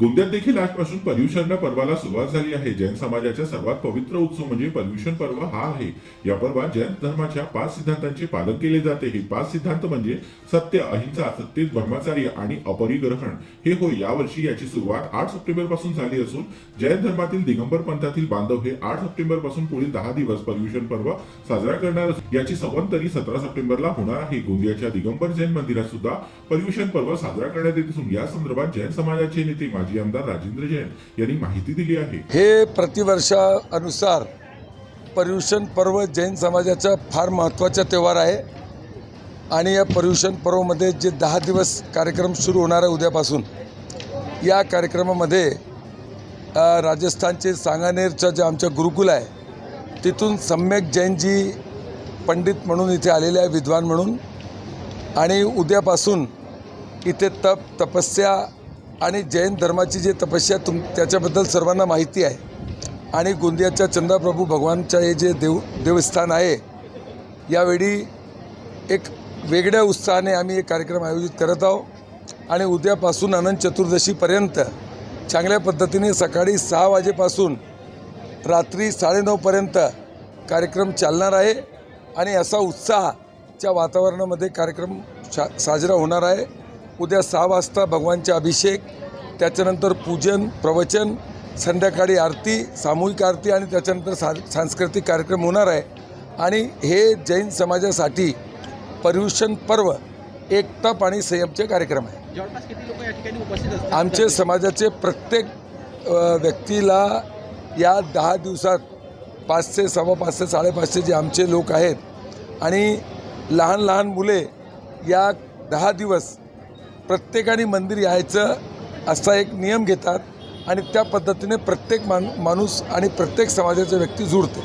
गोंदियात देखील आजपासून पर्युषणला पर्वाला सुरुवात झाली आहे. जैन समाजाचा सर्वात पवित्र उत्सव म्हणजे पर्युषण पर्व हा आहे. या पर्वात जैन धर्माच्या पाच सिद्धांतांचे पालन केले जाते. हे पाच सिद्धांत म्हणजे सत्य अहिंसा सत्य ब्रह्मचार्य आणि अपरिग्रहण. हे होय यावर्षी याची सुरुवात आठ सप्टेंबरपासून झाली असून जैन धर्मातील दिगंबर पंथातील बांधव हे आठ सप्टेंबरपासून पुढील दहा दिवस पर्युषण पर्व साजरा करणार असून याची संवंतरी सतरा सप्टेंबरला होणार आहे. गोंदियाच्या दिगंबर जैन मंदिरात सुद्धा पर्युषण पर्व साजरा करण्यात येत असून या संदर्भात जैन समाजाचे नेते माजी आमदार राजेंद्र जैन यांनी माहिती दिली आहे. हे प्रतिवर्षानुसार पर्युषण पर्व जैन समाजाचा फार महत्त्वाचा त्यौहार आहे. आणि या पर्युषण पर्वमध्ये जे दहा दिवस कार्यक्रम सुरू होणार आहे उद्यापासून या कार्यक्रमामध्ये राजस्थानचे सांगानेरचं जे आमचं गुरुकुल आहे तिथून सम्यक जैनजी पंडित म्हणून इथे आलेले आहे विद्वान म्हणून. आणि उद्यापासून इथे तप तपस्या आणि जैन धर्माची जी तपस्या तुम त्याच्याबद्दल सर्वांना माहिती आहे. आणि गोंदियाच्या चंद्रप्रभू भगवानचं हे जे देव देवस्थान आहे यावेळी एक वेगळ्या उत्साहाने आम्ही एक कार्यक्रम आयोजित करत आहोत. आणि उद्यापासून अनंत चतुर्दशीपर्यंत चांगल्या पद्धतीने सकाळी सहा वाजेपासून रात्री साडेनऊपर्यंत कार्यक्रम चालणार आहे. आणि असा उत्साहाच्या वातावरणामध्ये कार्यक्रम सा साजरा होणार आहे. उद्या सहा वाजता भगवानचे अभिषेक त्याच्यानंतर पूजन प्रवचन संध्याकाळी आरती सामूहिक आरती आणि त्याच्यानंतर सा सांस्कृतिक कार्यक्रम होणार आहे. आणि हे जैन समाजासाठी पर्युषण पर्व एक तप आणि संयमचे कार्यक्रम आहे. आमचे समाजाचे प्रत्येक व्यक्तीला या दहा दिवसात पाचशे सव्वा पाचशे साडेपाचशे जे आमचे लोक आहेत आणि लहान लहान मुले या दहा दिवस प्रत्येकाने मंदिर यायचं असा एक नियम घेतात आणि त्या पद्धतीने प्रत्येक मान माणूस आणि प्रत्येक समाजाचा व्यक्ती जुळतो.